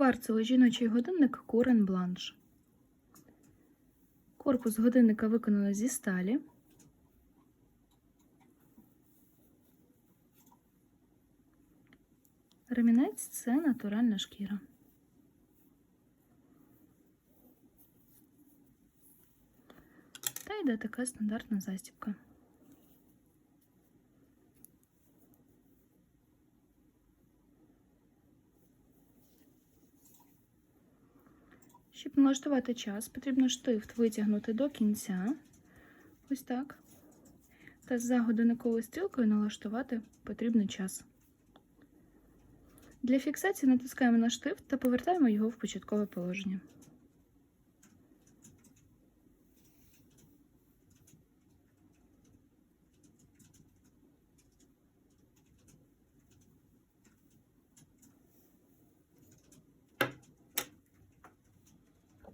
Кварцевий жіночий годинник Курен Бланш. Корпус годинника виконано зі сталі. Ремінець це натуральна шкіра. Та йде така стандартна застібка. Щоб налаштувати час, потрібно штифт витягнути до кінця. Ось так. Та за годинниковою стрілкою налаштувати потрібний час. Для фіксації натискаємо на штифт та повертаємо його в початкове положення.